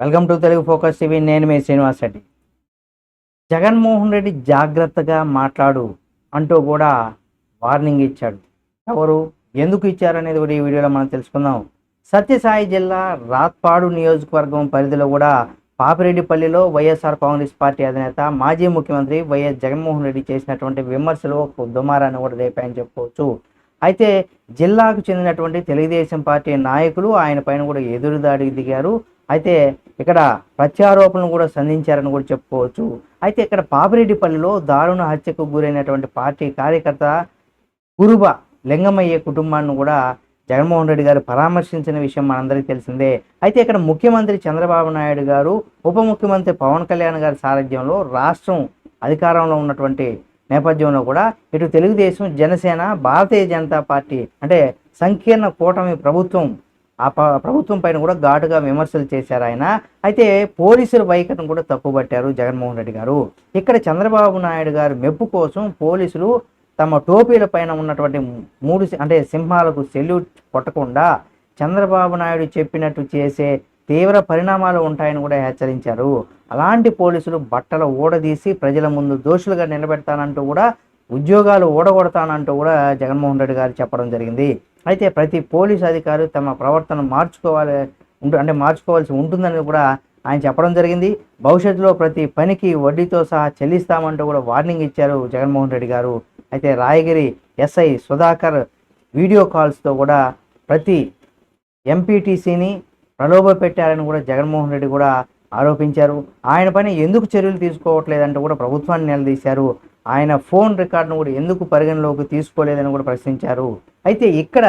Welcome to Telugu focus TV. నేను మీ శ్రీనివాస్ రెడ్డి. జగన్మోహన్ రెడ్డి జాగ్రత్తగా మాట్లాడు అంటూ కూడా వార్నింగ్ ఇచ్చాడు. ఎవరు? ఎందుకు ఇచ్చారు అనేది కూడా ఈ వీడియోలో మనం తెలుసుకుందాం. సత్యసాయి జిల్లా రాత్పాడు నియోజకవర్గం పరిధిలో కూడా పాపిరెడ్డిపల్లిలో వైఎస్ఆర్ కాంగ్రెస్ పార్టీ అధినేత మాజీ ముఖ్యమంత్రి వైఎస్ జగన్మోహన్ రెడ్డి చేసినటువంటి విమర్శలు ఒక దుమారాన్ని కూడా రేపాయని చెప్పుకోవచ్చు అయితే జిల్లాకు చెందినటువంటి తెలుగుదేశం పార్టీ నాయకులు ఆయన పైన కూడా ఎదురుదాడికి దిగారు. అయితే ఇక్కడ ప్రత్యారోపణలు కూడా సంధించారని కూడా చెప్పుకోవచ్చు. అయితే ఇక్కడ పాపిరెడ్డిపల్లిలో దారుణ హత్యకు గురైనటువంటి పార్టీ కార్యకర్త గురుబ లింగమయ్య కుటుంబాన్ని కూడా జగన్మోహన్ రెడ్డి గారు పరామర్శించిన విషయం మనందరికీ తెలిసిందే. అయితే ఇక్కడ ముఖ్యమంత్రి చంద్రబాబు నాయుడు గారు ఉప ముఖ్యమంత్రి పవన్ కళ్యాణ్ గారి సారథ్యంలో రాష్ట్రం అధికారంలో ఉన్నటువంటి నేపథ్యంలో కూడా ఇటు తెలుగుదేశం జనసేన భారతీయ జనతా పార్టీ అంటే సంకీర్ణ కూటమి ప్రభుత్వం ఆ ప- ప్రభుత్వం పైన కూడా ఘాటుగా విమర్శలు చేశారు ఆయన. అయితే పోలీసుల వైఖరిని కూడా తప్పుబట్టారు జగన్మోహన్ రెడ్డి గారు. ఇక్కడ చంద్రబాబు నాయుడు గారు మెప్పు కోసం పోలీసులు తమ టోపీల పైన ఉన్నటువంటి మూడు అంటే సింహాలకు సెల్యూట్ కొట్టకుండా చంద్రబాబు నాయుడు చెప్పినట్టు చేసే తీవ్ర పరిణామాలు ఉంటాయని కూడా హెచ్చరించారు. అలాంటి పోలీసులు బట్టలు ఊడదీసి ప్రజల ముందు దోషులుగా నిలబెడతానంటూ కూడా ఉద్యోగాలు ఊడగొడతానంటూ కూడా జగన్మోహన్ రెడ్డి గారు చెప్పడం జరిగింది. అయితే ప్రతి పోలీస్ అధికారి తమ ప్రవర్తన మార్చుకోవాలి ఉంటు అంటే మార్చుకోవాల్సి ఉంటుందని కూడా ఆయన చెప్పడం జరిగింది. భవిష్యత్తులో ప్రతి పనికి వడ్డీతో సహా చెల్లిస్తామంటూ కూడా వార్నింగ్ ఇచ్చారు జగన్మోహన్ రెడ్డి గారు. అయితే రాయగిరి ఎస్ఐ సుధాకర్ వీడియో కాల్స్తో కూడా ప్రతి ఎంపీటీసీని ప్రలోభ పెట్టారని కూడా జగన్మోహన్ రెడ్డి కూడా ఆరోపించారు. ఆయన పైన ఎందుకు చర్యలు తీసుకోవట్లేదంటూ కూడా ప్రభుత్వాన్ని నిలదీశారు. ఆయన ఫోన్ రికార్డును కూడా ఎందుకు పరిగణలోకి తీసుకోలేదని కూడా ప్రశ్నించారు. అయితే ఇక్కడ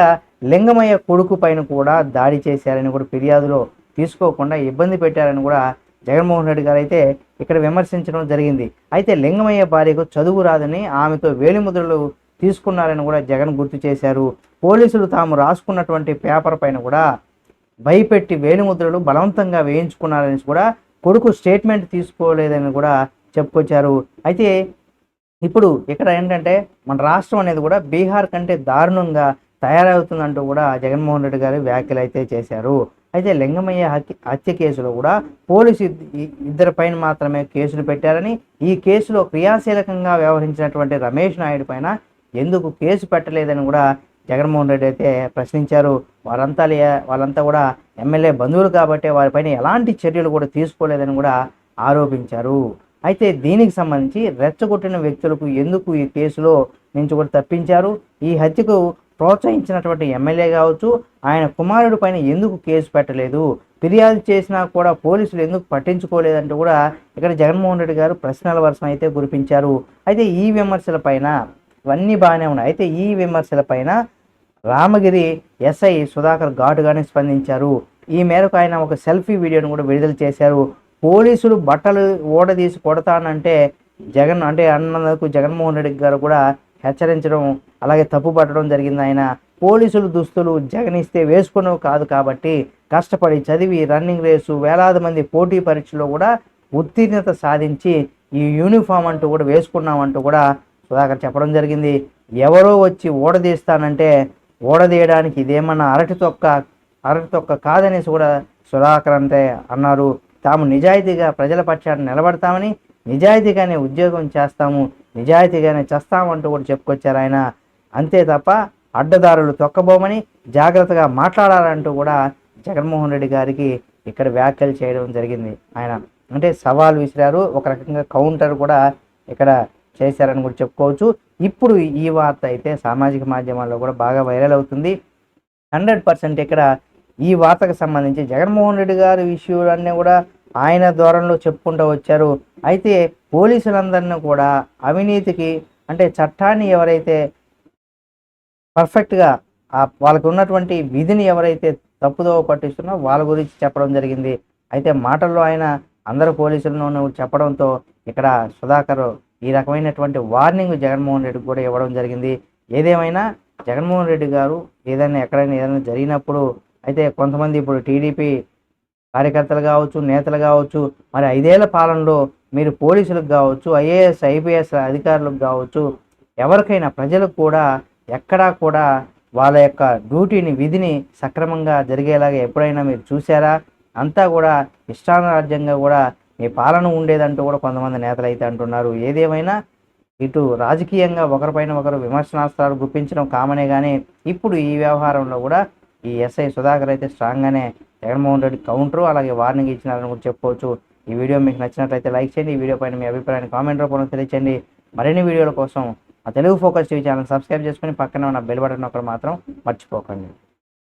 లింగమయ్య కొడుకు పైన కూడా దాడి చేశారని కూడా ఫిర్యాదులో తీసుకోకుండా ఇబ్బంది పెట్టారని కూడా జగన్మోహన్ రెడ్డి గారు అయితే ఇక్కడ విమర్శించడం జరిగింది. అయితే లింగమయ్య భార్యకు చదువు రాదని ఆమెతో వేలిముద్రలు తీసుకున్నారని కూడా జగన్ గుర్తు చేశారు. పోలీసులు తాము రాసుకున్నటువంటి పేపర్ పైన కూడా భయపెట్టి వేలిముద్రలు బలవంతంగా వేయించుకున్నారని కూడా కొడుకు స్టేట్మెంట్ తీసుకోలేదని కూడా చెప్పుకొచ్చారు. అయితే ఇప్పుడు ఇక్కడ ఏంటంటే మన రాష్ట్రం అనేది కూడా బీహార్ కంటే దారుణంగా తయారవుతుందంటూ కూడా జగన్మోహన్ రెడ్డి గారు వ్యాఖ్యలు అయితే చేశారు. అయితే లింగమయ్య హత్య హత్య కేసులో కూడా పోలీసు ఇద్- ఇద్దరి పైన మాత్రమే కేసులు పెట్టారని ఈ కేసులో క్రియాశీలకంగా వ్యవహరించినటువంటి రమేష్ నాయుడు పైన ఎందుకు కేసు పెట్టలేదని కూడా జగన్మోహన్ రెడ్డి అయితే ప్రశ్నించారు. వారంతా లే- వాళ్ళంతా కూడా ఎమ్మెల్యే బంధువులు కాబట్టి వారిపైన ఎలాంటి చర్యలు కూడా తీసుకోలేదని కూడా ఆరోపించారు. అయితే దీనికి సంబంధించి రెచ్చగొట్టిన వ్యక్తులకు ఎందుకు ఈ కేసులో నుంచి కూడా తప్పించారు? ఈ హత్యకు ప్రోత్సహించినటువంటి ఎమ్మెల్యే కావచ్చు ఆయన కుమారుడి పైన ఎందుకు కేసు పెట్టలేదు? ఫిర్యాదు చేసినా కూడా పోలీసులు ఎందుకు పట్టించుకోలేదంటూ కూడా ఇక్కడ జగన్మోహన్ రెడ్డి గారు ప్రశ్నల వర్షం అయితే కురిపించారు. అయితే ఈ విమర్శల పైన ఇవన్నీ బాగానే ఉన్నాయి. అయితే ఈ విమర్శల పైన రామగిరి ఎస్ఐ సుధాకర్ ఘాటుగానే స్పందించారు. ఈ మేరకు ఆయన ఒక సెల్ఫీ వీడియోను కూడా విడుదల చేశారు. పోలీసులు బట్టలు ఓడదీసి కొడతానంటే జగన్ అంటే అన్నందుకు జగన్మోహన్ రెడ్డి గారు కూడా హెచ్చరించడం అలాగే తప్పు పట్టడం జరిగింది ఆయన. పోలీసులు దుస్తులు జగన్ ఇస్తే వేసుకున్నవి కాదు కాబట్టి కష్టపడి చదివి రన్నింగ్ రేసు వేలాది మంది పోటీ పరీక్షలో కూడా ఉత్తీర్ణత సాధించి ఈ యూనిఫామ్ అంటూ కూడా వేసుకున్నామంటూ కూడా సుధాకర్ చెప్పడం జరిగింది. ఎవరో వచ్చి ఓడదీస్తానంటే ఓడదీయడానికి ఇదేమన్నా అరటి తొక్క అరటి తొక్క కాదనేసి కూడా సుధాకర్ అంటే అన్నారు. తాము నిజాయితీగా ప్రజల పక్షాన్ని నిలబడతామని నిజాయితీగానే ఉద్యోగం చేస్తాము నిజాయితీగానే చేస్తామంటూ కూడా చెప్పుకొచ్చారు ఆయన. అంతే తప్ప అడ్డదారులు తొక్కబోమని జాగ్రత్తగా మాట్లాడాలంటూ కూడా జగన్మోహన్ రెడ్డి గారికి ఇక్కడ వ్యాఖ్యలు చేయడం జరిగింది ఆయన. అంటే సవాల్ విసిరారు. ఒక రకంగా కౌంటర్ కూడా ఇక్కడ చేశారని కూడా చెప్పుకోవచ్చు. ఇప్పుడు ఈ వార్త అయితే సామాజిక మాధ్యమాల్లో కూడా బాగా వైరల్ అవుతుంది. హండ్రెడ్ పర్సెంట్ ఇక్కడ ఈ వార్తకు సంబంధించి జగన్మోహన్ రెడ్డి గారి విషయాలన్నీ కూడా ఆయన ధోరణిలో చెప్పుకుంటూ వచ్చారు. అయితే పోలీసులందరినీ కూడా అవినీతికి అంటే చట్టాన్ని ఎవరైతే పర్ఫెక్ట్గా వాళ్ళకు ఉన్నటువంటి విధిని ఎవరైతే తప్పుదోవ పట్టిస్తున్నా వాళ్ళ గురించి చెప్పడం జరిగింది. అయితే మాటల్లో ఆయన అందరు పోలీసులను చెప్పడంతో ఇక్కడ సుధాకర్ ఈ రకమైనటువంటి వార్నింగ్ జగన్మోహన్ రెడ్డికి కూడా ఇవ్వడం జరిగింది. ఏదేమైనా జగన్మోహన్ రెడ్డి గారు ఏదైనా ఎక్కడైనా ఏదైనా జరిగినప్పుడు అయితే కొంతమంది ఇప్పుడు టీడీపీ కార్యకర్తలు కావచ్చు నేతలు కావచ్చు మరి ఐదేళ్ళ పాలనలో మీరు పోలీసులకు కావచ్చు ఐఏఎస్ ఐపీఎస్ అధికారులకు కావచ్చు ఎవరికైనా ప్రజలకు కూడా ఎక్కడా కూడా వాళ్ళ యొక్క డ్యూటీని విధిని సక్రమంగా జరిగేలాగా ఎప్పుడైనా మీరు చూసారా అంతా కూడా ఇష్టారాజ్యంగా కూడా మీ పాలన ఉండేదంటూ కూడా కొంతమంది నేతలు అయితే అంటున్నారు. ఏదేమైనా ఇటు రాజకీయంగా ఒకరిపైన ఒకరు విమర్శనాస్త్రాలు గుప్పించడం కామనే కానీ ఇప్పుడు ఈ వ్యవహారంలో కూడా ఈ ఎస్ఐ సుధాకర్ అయితే స్ట్రాంగ్గానే జగన్మోహన్ రెడ్డి కౌంటరు అలాగే వార్నింగ్ ఇచ్చినారని కూడా చెప్పుకోవచ్చు. ఈ వీడియో మీకు నచ్చినట్లయితే లైక్ చేయండి. ఈ వీడియో పైన మీ అభిప్రాయాన్ని కామెంట్ రూపంలో తెలియచేయండి. మరిన్ని వీడియోల కోసం ఆ Telugu focus TV channel subscribe చేసుకుని పక్కన ఉన్న బెల్ బటన్ ఒకటి మాత్రం మర్చిపోకండి.